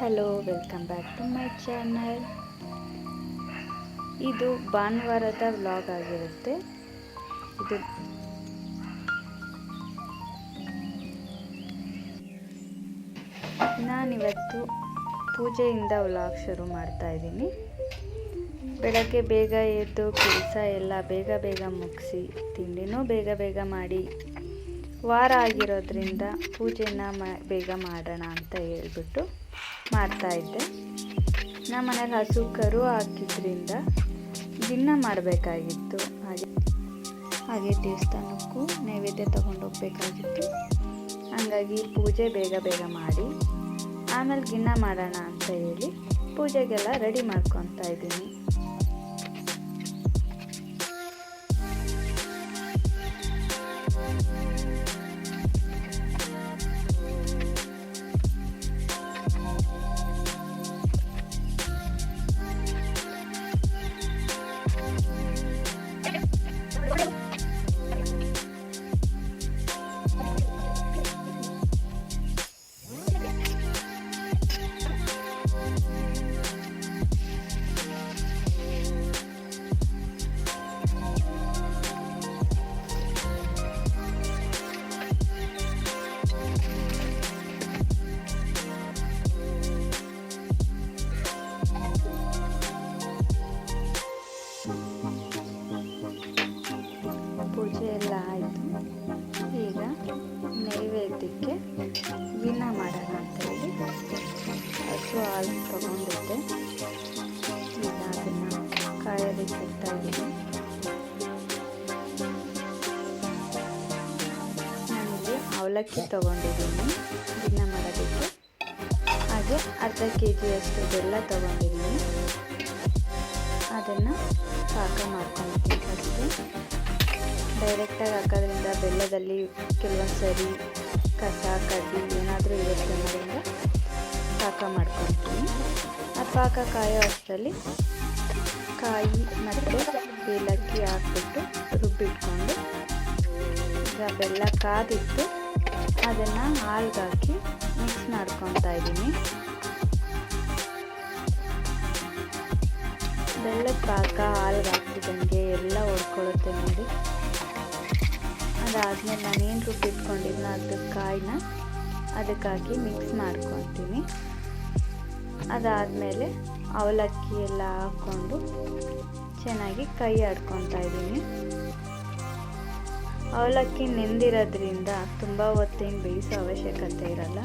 Hello, welcome back to my channel. ಇದು ಭಾನುವಾರದ vlog ಆಗಿರುತ್ತೆ. ಇದು ನಾನಿವತ್ತು ಪೂಜೆಯಿಂದ ವ್ಲಾಗ್ ಶುರು ಮಾಡ್ತಾ ಇದ್ದೀನಿ. ಬೆಳಗ್ಗೆ ಬೇಗ ಎದ್ದು ಕೆಲಸ ಎಲ್ಲ ಬೇಗ ಬೇಗ ಮುಗಿಸಿ, ತಿಂಡಿನೂ ಬೇಗ ಬೇಗ ಮಾಡಿ, ವಾರ ಆಗಿರೋದ್ರಿಂದ ಪೂಜೆನ ಬೇಗ ಮಾಡೋಣ ಅಂತ ಹೇಳ್ಬಿಟ್ಟು ಮಾಡ್ತಾಯಿದ್ದೆ ನಮ್ಮ ಮನೇಲಿ ಹಸು ಕರು ಹಾಕಿದ್ರಿಂದ ದಿನ ಮಾಡಬೇಕಾಗಿತ್ತು. ಹಾಗೆ ಹಾಗೆ ದೇವಸ್ಥಾನಕ್ಕೂ ನೈವೇದ್ಯ ತೊಗೊಂಡೋಗ್ಬೇಕಾಗಿತ್ತು ಹಾಗಾಗಿ ಪೂಜೆ ಬೇಗ ಬೇಗ ಮಾಡಿ, ಆಮೇಲೆ ಗಿನ್ನ ಮಾಡೋಣ ಅಂತ ಹೇಳಿ ಪೂಜೆಗೆಲ್ಲ ರೆಡಿ ಮಾಡ್ಕೊತಾ ಇದ್ದೀನಿ. ಹಾಲು ತಗೊಂಡಿದ್ದೆ. ಈಗ ಅದನ್ನು ಕಾಯಲಿಕ್ಕೆ ಇಡ್ತಾ ಇದ್ದೀನಿ ಅವಲಕ್ಕಿ ತೊಗೊಂಡಿದ್ದೀನಿ. ದಿನ ಮಾಡೋದಕ್ಕೆ ಹಾಗೆ ಅರ್ಧ ಕೆ ಜಿಯಷ್ಟು ಬೆಲ್ಲ ತಗೊಂಡಿದ್ದೀನಿ. ಅದನ್ನು ಪಾಕ ಮಾಡ್ಕೊಂಡಿದ್ದೀನಿ ಫಸ್ಟು ಡೈರೆಕ್ಟಾಗಿ ಹಾಕೋದ್ರಿಂದ ಬೆಲ್ಲದಲ್ಲಿ ಕೆಲವೊಂದು ಸರಿ ಕಸ, ಕಡ್ಡಿ ಏನಾದರೂ ಇರುತ್ತೆ ಅನ್ನೋದ್ರಿಂದ ಪಾಕ ಮಾಡ್ಕೊತೀನಿ ಆ ಪಾಕ ಕಾಯೋ ಅಷ್ಟರಲ್ಲಿ ಕಾಯಿ ಮತ್ತು ಏಲಕ್ಕಿ ಹಾಕ್ಬಿಟ್ಟು ರುಬ್ಬಿಟ್ಕೊಂಡು ಈಗ ಬೆಲ್ಲ ಕಾದಿಟ್ಟು ಅದನ್ನು ಹಾಲ್ಗಾಕಿ ಮಿಕ್ಸ್ ಮಾಡ್ಕೊತಾ ಇದ್ದೀನಿ. ಬೆಲ್ಲದ ಪಾಕ ಹಾಲ್ಗೆ ಎಲ್ಲ ಹೊಡ್ಕೊಳ್ಳುತ್ತೆ ನೋಡಿ. ಅದಾದಮೇಲೆ ನಾನೇನು ರುಬ್ಬಿಟ್ಕೊಂಡಿದ್ನ ಅದು ಕಾಯಿನ ಅದಕ್ಕೆ ಹಾಕಿ ಮಿಕ್ಸ್ ಮಾಡ್ಕೊತೀನಿ ಅದಾದಮೇಲೆ ಅವಲಕ್ಕಿ ಎಲ್ಲ ಹಾಕ್ಕೊಂಡು ಚೆನ್ನಾಗಿ ಕೈ ಆಡ್ಕೊತಾ ಇದ್ದೀನಿ. ಅವಲಕ್ಕಿ ನೆಂದಿರೋದ್ರಿಂದ ತುಂಬ ಹೊತ್ತೇನು ಬೇಯಿಸೋ ಅವಶ್ಯಕತೆ ಇರಲ್ಲ.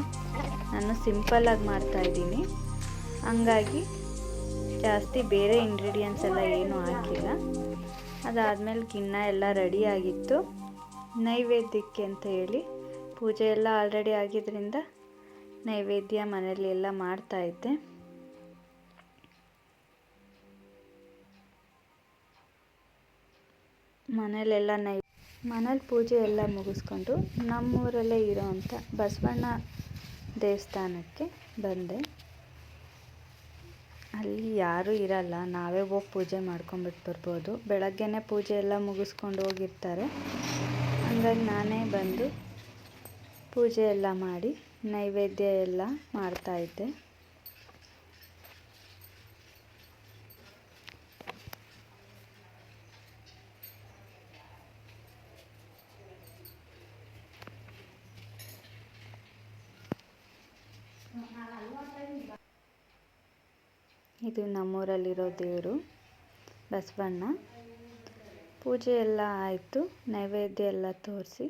ನಾನು ಸಿಂಪಲ್ಲಾಗಿ ಮಾಡ್ತಾಯಿದ್ದೀನಿ ಹಂಗಾಗಿ ಜಾಸ್ತಿ ಬೇರೆ ಇಂಗ್ರೀಡಿಯೆಂಟ್ಸ್ ಎಲ್ಲ ಏನೂ ಹಾಕಿಲ್ಲ. ಅದಾದಮೇಲೆ ಗಿನ್ನ ಎಲ್ಲ ರೆಡಿಯಾಗಿತ್ತು ನೈವೇದ್ಯಕ್ಕೆ ಅಂತ ಹೇಳಿ ಪೂಜೆ ಎಲ್ಲ ಆಲ್ರೆಡಿ ಆಗಿದ್ದರಿಂದ ನೈವೇದ್ಯ ಮನೆಯಲ್ಲಿ ಎಲ್ಲ ಮಾಡ್ತಾಯಿದ್ದೆ ಮನೇಲೆಲ್ಲ ನೈ, ಮನೇಲಿ ಪೂಜೆ ಎಲ್ಲ ಮುಗಿಸ್ಕೊಂಡು ನಮ್ಮೂರಲ್ಲೇ ಇರೋವಂಥ ಬಸವಣ್ಣ ದೇವಸ್ಥಾನಕ್ಕೆ ಬಂದೆ. ಅಲ್ಲಿ ಯಾರೂ ಇರಲ್ಲ, ನಾವೇ ಹೋಗಿ ಪೂಜೆ ಮಾಡ್ಕೊಂಬಿಟ್ಟು ಬರ್ಬೋದು. ಬೆಳಗ್ಗೆನೇ ಪೂಜೆ ಎಲ್ಲ ಮುಗಿಸ್ಕೊಂಡು ಹೋಗಿರ್ತಾರೆ. ಹಂಗಾಗಿ ನಾನೇ ಬಂದು ಪೂಜೆ ಎಲ್ಲ ಮಾಡಿ ನೈವೇದ್ಯ ಎಲ್ಲ ಮಾಡ್ತಾಯಿದ್ದೆ ಇದು ನಮ್ಮೂರಲ್ಲಿರೋ ದೇವರು ಬಸವಣ್ಣ. ಪೂಜೆ ಎಲ್ಲ ಆಯಿತು, ನೈವೇದ್ಯ ಎಲ್ಲ ತೋರಿಸಿ.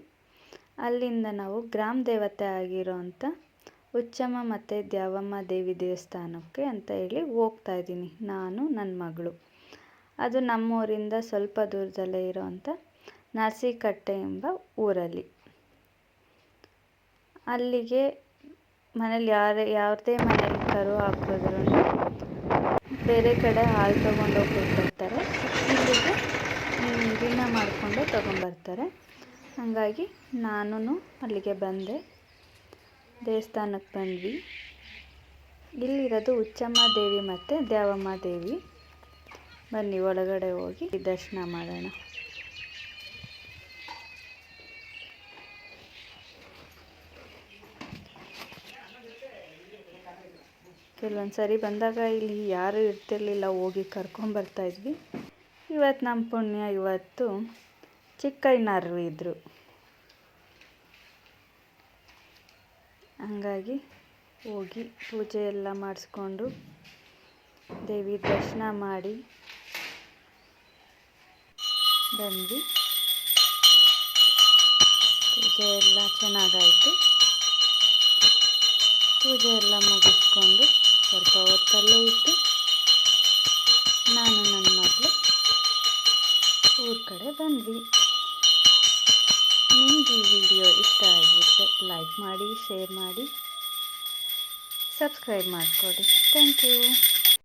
ಅಲ್ಲಿಂದ ನಾವು ಗ್ರಾಮ ದೇವತೆ ಆಗಿರೋಂಥ ಉಚ್ಚಮ್ಮ ಮತ್ತು ದ್ಯಾವಮ್ಮ ದೇವಿ ದೇವಸ್ಥಾನಕ್ಕೆ ಅಂತ ಹೇಳಿ ಹೋಗ್ತಾ ಇದ್ದೀನಿ ನಾನು, ನನ್ನ ಮಗಳು. ಅದು ನಮ್ಮೂರಿಂದ ಸ್ವಲ್ಪ ದೂರದಲ್ಲೇ ಇರೋವಂಥ ನರಸೀಕಟ್ಟೆ ಎಂಬ ಊರಲ್ಲಿ. ಅಲ್ಲಿಗೆ ಮನೇಲಿ ಯಾರೇ ಯಾವುದೇ ಮನೇಲಿ ಕರು ಹಾಕಿದ್ರು ಬೇರೆ ಕಡೆ ಹಾಲು ತೊಗೊಂಡೋಗಿ ಬರ್ತಾರೆ ಇಲ್ಲಿಗೆ ದಿನ ಮಾಡಿಕೊಂಡು ತೊಗೊಂಬರ್ತಾರೆ ಹಾಗಾಗಿ ನಾನು ಅಲ್ಲಿಗೆ ಬಂದೆ. ದೇವಸ್ಥಾನಕ್ಕೆ ಬಂದ್ವಿ. ಇಲ್ಲಿರೋದು ಉಚ್ಚಮ್ಮ ದೇವಿ ಮತ್ತು ದೇವಮ್ಮ ದೇವಿ. ಬನ್ನಿ, ಒಳಗಡೆ ಹೋಗಿ ದರ್ಶನ ಮಾಡೋಣ. ಕೆಲವೊಂದು ಸರಿ ಬಂದಾಗ ಇಲ್ಲಿ ಯಾರೂ ಇರ್ತಿರ್ಲಿಲ್ಲ, ಹೋಗಿ ಕರ್ಕೊಂಬರ್ತಾಯಿದ್ವಿ ಇವತ್ತು ನಮ್ಮ ಪುಣ್ಯ, ಇವತ್ತು ಚಿಕ್ಕಣ್ಣರು ಇದ್ದರು ಹಂಗಾಗಿ ಹೋಗಿ ಪೂಜೆ ಎಲ್ಲ ಮಾಡಿಸ್ಕೊಂಡು ದೇವಿ ದರ್ಶನ ಮಾಡಿ ಬಂದ್ವಿ. ಪೂಜೆ ಎಲ್ಲ ಚೆನ್ನಾಗಾಯಿತು. ಪೂಜೆ ಎಲ್ಲ ಮುಗಿಸ್ಕೊಂಡು ಸ್ವಲ್ಪ ಹೊತ್ತಲ್ಲೇ ಇತ್ತು ನಾನು ನನ್ನ ಕಡೆ ಬಂದ್ವಿ. ನಿಮಗೆ ಈ ವಿಡಿಯೋ ಇಷ್ಟ ಆಗಿದ್ದರೆ ಲೈಕ್ ಮಾಡಿ, ಶೇರ್ ಮಾಡಿ, ಸಬ್ಸ್ಕ್ರೈಬ್ ಮಾಡಿಕೊಡಿ. Thank you.